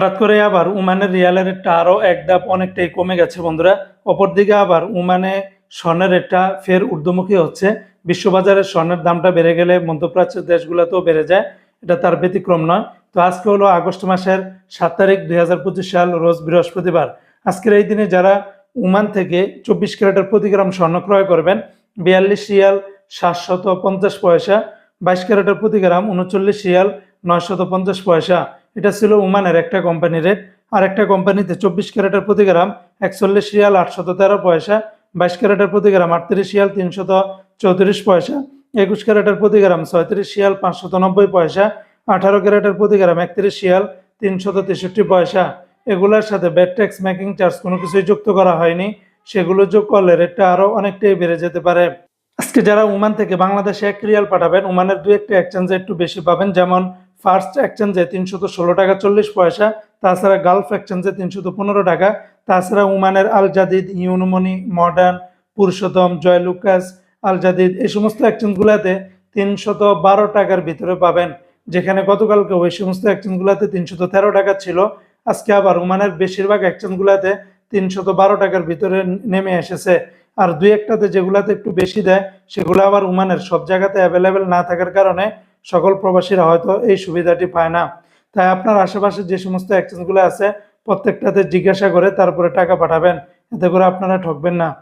হঠাৎ করে আবার উমানের রিয়ালের রেটটা আরও এক ধাপ অনেকটাই কমে গেছে, বন্ধুরা। অপরদিকে আবার উমানে স্বর্ণের রেটটা ফের ঊর্ধ্বমুখী হচ্ছে। বিশ্ববাজারে স্বর্ণের দামটা বেড়ে গেলে মধ্যপ্রাচ্যের দেশগুলোতেও বেড়ে যায়। এটা তার ব্যতিক্রম নয়। তো আজকে হলো আগস্ট মাসের সাত তারিখ দুই হাজার পঁচিশ সাল, রোজ বৃহস্পতিবার। আজকের এই দিনে যারা উমান থেকে চব্বিশ ক্যারেটের প্রতি গ্রাম স্বর্ণ ক্রয় করবেন, বিয়াল্লিশ রিয়াল সাতশত পঞ্চাশ পয়সা, বাইশ ক্যারেটের প্রতি গ্রাম উনচল্লিশ রিয়াল নয়শত পঞ্চাশ পয়সা। এটা ছিল উমানের একটা কোম্পানি রেট আর একটা কোম্পানিতে চব্বিশ ক্যারেটের প্রতি গ্রাম, একচল্লিশ রিয়াল আটশত তেরো পয়সা, বাইশ ক্যারেটের প্রতি গ্রাম আটত্রিশ রিয়াল তিনশত চৌত্রিশ পয়সা, একুশ ক্যারেটের প্রতি গ্রাম ছয়ত্রিশ রিয়াল পাঁচশত নব্বই পয়সা, আঠারো ক্যারেটের প্রতি গ্রাম একত্রিশ রিয়াল তিনশত তেষট্টি পয়সা। এগুলোর সাথে ব্যাড ট্যাক্স মেকিং চার্জ কোনো কিছুই যুক্ত করা হয়নি। সেগুলো যোগ করলে রেটটা আরও অনেকটাই বেড়ে যেতে পারে। আজকে যারা ওমান থেকে বাংলাদেশে এক রিয়াল পাঠাবেন, ওমানের দু একটা এক্সচেঞ্জে একটু বেশি পাবেন। যেমন ফার্স্ট এক্সচেঞ্জে তিনশত ষোলো টাকা চল্লিশ পয়সা, তাছাড়া গালফ এক্সচেঞ্জে তিনশত পনেরো টাকা, তাছাড়া উমানের Al Jadeed Unimoni modern Purushottam Joyalukkas Al Jadeed এই সমস্ত এক্সচেঞ্জগুলোতে তিনশত বারো টাকার ভিতরে পাবেন, যেখানে গতকালকে ওই সমস্ত এক্সচেঞ্জগুলোতে তিনশত তেরো টাকা ছিল। আজকে আবার ওমানের বেশিরভাগ এক্সচেঞ্জগুলোতে তিনশত বারো টাকার ভিতরে নেমে এসেছে। আর দুই একটাতে যেগুলাতে একটু বেশি দেয়, সেগুলো আবার উমানের সব জায়গাতে অ্যাভেলেবেল না থাকার কারণে সকল প্রবাসীরা হয়তো এই সুবিধাটি পায় না। তাই আপনার আশেপাশে যে সমস্ত এক্সচেঞ্জগুলো আছে, প্রত্যেকটাতে জিজ্ঞাসা করে তারপরে টাকা পাঠাবেন। এতে করে আপনারা ঠকবেন না।